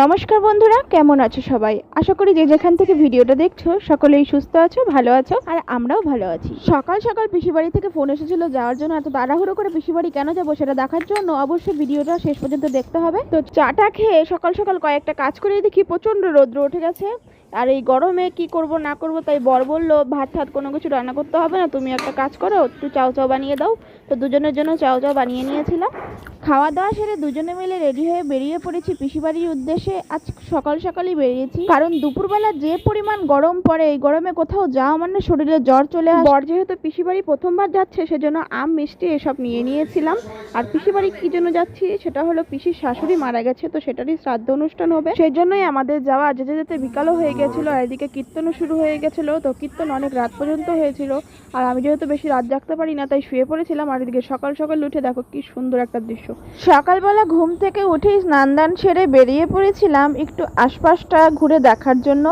নমস্কার বন্ধুরা, কেমন আছো সবাই? আশা করি যে যেখান থেকে ভিডিওটা দেখছ, সকলেই সুস্থ আছো, ভালো আছো, আর আমরাও ভালো আছি। সকাল সকাল পিসিবাড়ি থেকে ফোন এসেছিল যাওয়ার জন্য, এত তাড়াহুড়ো করে পিসিবাড়ি কেন যাব সেটা দেখার জন্য অবশ্যই ভিডিওটা শেষ পর্যন্ত দেখতে হবে। তো চাটা খেয়ে সকাল সকাল কয়েকটা কাজ করে দেখি, প্রচণ্ড রৌদ্র উঠে গেছে। আর এই গরমে কি করব, না করব, তাই বর বলল, ভাত ঠাত কোনো কিছু রান্না করতে হবে না, তুমি একটা কাজ করো, একটু চাউ চাউ বানিয়ে দাও। তো দুজনের জন্য চাউ চাউ বানিয়ে নিয়েছিলাম। খাওয়া দাওয়া সেরে দুজনে মিলে রেডি হয়ে বেরিয়ে পড়েছি পিসিবাড়ির উদ্দেশ্যে। আজ সকাল সকালই বেরিয়েছি। কারণ দুপুরবেলা যে পরিমাণ গরম পড়ে, এই গরমে কোথাও যাওয়া মানে শরীরে জ্বর চলে আসে। বর যেহেতু পিসিবাড়ি প্রথমবার যাচ্ছে, সেজন্য আম, মিষ্টি এসব নিয়ে নিয়েছিলাম। আর পিসিবাড়ি কি জন্য যাচ্ছি, সেটা হলো পিসির শাশুড়ি মারা গেছে, তো সেটারই শ্রাদ্ধ অনুষ্ঠান হবে। সেই জন্যই আমাদের যাওয়া যেতে যেতে বিকালও হয়ে গেছিল, আর এদিকে কীর্তনও শুরু হয়ে গেছিল, তো কীর্তন অনেক রাত পর্যন্ত হয়েছিল। আর আমি যেহেতু বেশি রাত জাগতে পারি না, তাই শুয়ে পড়েছিলাম, আর এদিকে সকাল সকাল উঠে দেখো কি সুন্দর একটা দৃশ্য। সকালবেলা ঘুম থেকে উঠেই স্নান দান সেরে বেরিয়ে পড়েছিলাম একটু আশপাশটা ঘুরে দেখার জন্য।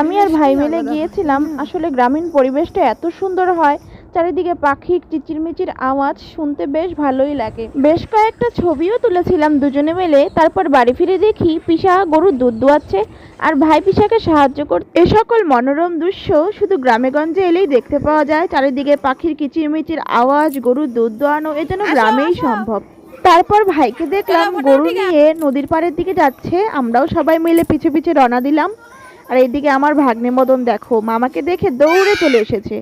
আমি আর ভাই মিলে গিয়েছিলাম। আসলে গ্রামীণ পরিবেশটা এত সুন্দর হয় চারিদিকে পাখি চিচিরমিচির আওয়াজ শুনতে বেশ ভালোই লাগে। বেশ কয়েকটা ছবিও তুলেছিলাম দুজনে মিলে। তারপর বাড়ি ফিরে দেখি পিসা গরুর দুধ দোয়াচ্ছে আর ভাই পিসাকে সাহায্য করতে এ সকল মনোরম দৃশ্য শুধু গ্রামে গঞ্জে এলেই দেখতে পাওয়া যায়। চারিদিকে পাখির কিচিরমিচির আওয়াজ গরুর দুধ দোয়ানো এ যেন গ্রামেই সম্ভব। তারপর ভাইকে দেখলাম গরু নিয়ে নদীর পাড়ের দিকে যাচ্ছে। আমরাও সবাই মিলে পিছে পিছে রওনা দিলাম। আর এইদিকে আমার ভাগ্নে মদন দেখো মামাকে দেখে দৌড়ে চলে এসেছে।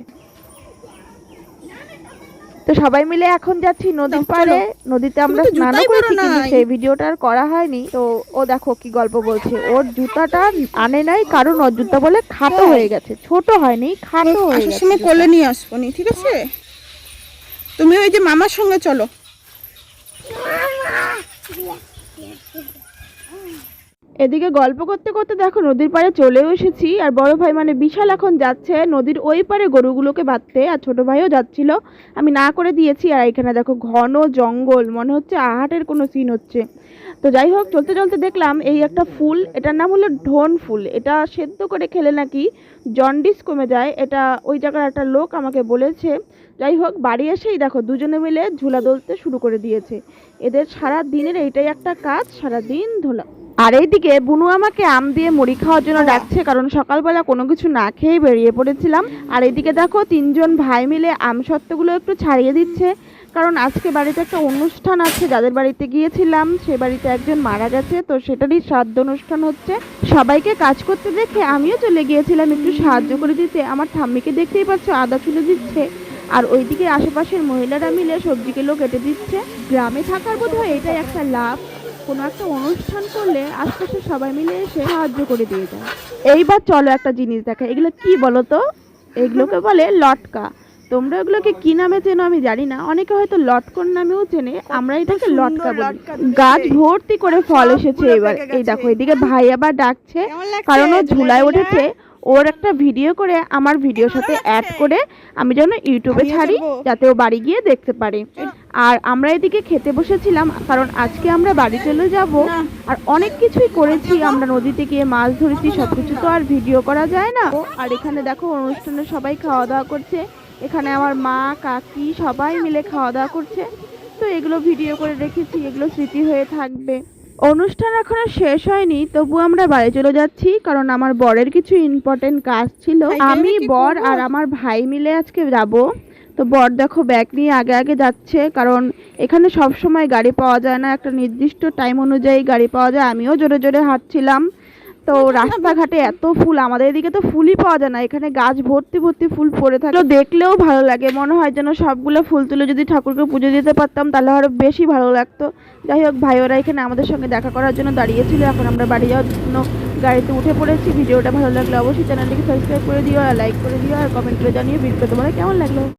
তো সবাই মিলে এখন যাচ্ছি নদীর পাড়ে। নদীতে আমরা জুতাই করেছি কিন্তু সেই ভিডিওটা আর করা হয়নি। তো ও দেখো কি গল্প বলছে। ওর জুতাটা আনে নাই কারণ ওর জুতা বলে খাটো হয়ে গেছে। ছোট হয়নি খাটো হয়ে আসার গেছে সময় কোলে নিয়ে আসব ঠিক আছে? তুমি ওই যে মামার সঙ্গে চলো। এদিকে গল্প করতে করতে দেখো, নদীর পাড়ে চলেও এসেছি, আর বড় ভাই মানে বিশাল এখন যাচ্ছে নদীর ওই পারে গরুগুলোকে বাঁধতে, আর ছোট ভাইও যাচ্ছিল। আমি না করে দিয়েছি, আর এখানে দেখো ঘন জঙ্গল, মনে হচ্ছে আহাটের কোনো সিন হচ্ছে। তো যাই হোক, চলতে চলতে দেখলাম এই একটা ফুল, এটার নাম হলো ঢোন ফুল। এটা সেদ্ধ করে খেলে নাকি জন্ডিস কমে যায়, এটা ওই জায়গার একটা লোক আমাকে বলেছে যাই হোক, বাড়ি এসেই দেখো দুজনে মিলে ঝুলা দোলতে শুরু করে দিয়েছে। এদের সারা দিনের এইটাই একটা কাজ, সারা দিন ধোলা। আর এইদিকে বুনু আমাকে আম দিয়ে মুড়ি খাওয়ার জন্য ডাকছে, কারণ সকালবেলা কোনো কিছু না খেয়েই বেরিয়ে পড়েছিলাম। আর এইদিকে দেখো তিনজন ভাই মিলে আম সত্ত্বগুলো একটু ছাড়িয়ে দিচ্ছে, কারণ আজকে বাড়িতে একটা অনুষ্ঠান আছে, যাদের বাড়িতে গিয়েছিলাম, সে বাড়িতে একজন মারা গেছে, তো সেটারই শ্রাদ্ধ অনুষ্ঠান হচ্ছে। সবাইকে কাজ করতে দেখে আমিও চলে গিয়েছিলাম, একটু সাহায্য করে দিতে। আমার ঠাম্মিকে দেখতেই পাচ্ছ, আদা চুলে দিচ্ছে। আর ওইদিকে আশেপাশের মহিলারা মিলে সবজিগুলো কেটে দিচ্ছে। গ্রামে থাকার বোধ হয় এটাই একটা লাভ। কোনো একটা অনুষ্ঠান করলে আশপাশে সবাই মিলে এসে সাহায্য করে দিয়ে যায়। এইবার চলো একটা জিনিস দেখা এগুলো কি বলো তো? এগুলোকে বলে লটকা। তোমরা এগুলোকে কি নামে চেনো আমি জানি না। অনেকে হয়তো লটকন নামেও চেনে। আমরা এটাকে লটকা বলি। গাছ ভর্তি করে ফল এসেছে এবার। এই দেখো এদিকে ভাই আবার ডাকছে। কারণ ও ঝুলায়? উঠেছে। ওর একটা ভিডিও করে আমার ভিডিওর সাথে অ্যাড করে আমি যেন ইউটিউবে ছাড়ি যাতে ও বাড়ি গিয়ে দেখতে পারে। আর আমরা এদিকে খেতে বসেছিলাম কারণ আজকে আমরা বাড়ি চলে যাব। আর অনেক কিছুই করেছি আমরা নদীতে গিয়ে মাছ ধরেছি সব কিছু তো আর ভিডিও করা যায় না। আর এখানে দেখো অনুষ্ঠানে সবাই খাওয়া দাওয়া করছে। এখানে আমার মা কাকি সবাই মিলে খাওয়া দাওয়া করছে। তো এগুলো ভিডিও করে রেখেছি এগুলো স্মৃতি হয়ে থাকবে। অনুষ্ঠান এখনও শেষ হয়নি তবু আমরা বাড়ি চলে যাচ্ছি কারণ আমার বরের কিছু ইম্পর্টেন্ট কাজ ছিল। আমি বর আর আমার ভাই মিলে আজকে যাব। তো বর দেখো ব্যাগ নিয়ে আগে আগে যাচ্ছে কারণ এখানে সব সময় গাড়ি পাওয়া যায় না। একটা নির্দিষ্ট টাইম অনুযায়ী গাড়ি পাওয়া যায়। আমিও জোরে জোরে হাঁটছিলাম। তো রাস্তাঘাটে এত ফুল আমাদের এদিকে তো ফুলই পাওয়া যায় না। এখানে গাছ ভর্তি ভর্তি ফুল পড়ে থাকে। তো দেখলেও ভালো লাগে মনে হয় যেন সবগুলো ফুল তুলে যদি ঠাকুরকে পুজো দিতে পারতাম তাহলে আরও বেশি ভালো লাগতো। যাই হোক ভাই ওরা এখানে আমাদের সঙ্গে দেখা করার জন্য দাঁড়িয়েছিল। এখন আমরা বাড়ি যাওয়ার জন্য গাড়িতে উঠে পড়েছি। ভিডিওটা ভালো লাগলে অবশ্যই চ্যানেলটিকে সাবস্ক্রাইব করে দিও আর লাইক করে দিও আর কমেন্ট করে জানিও। ভিডিওটা তোমাদের কেমন লাগল?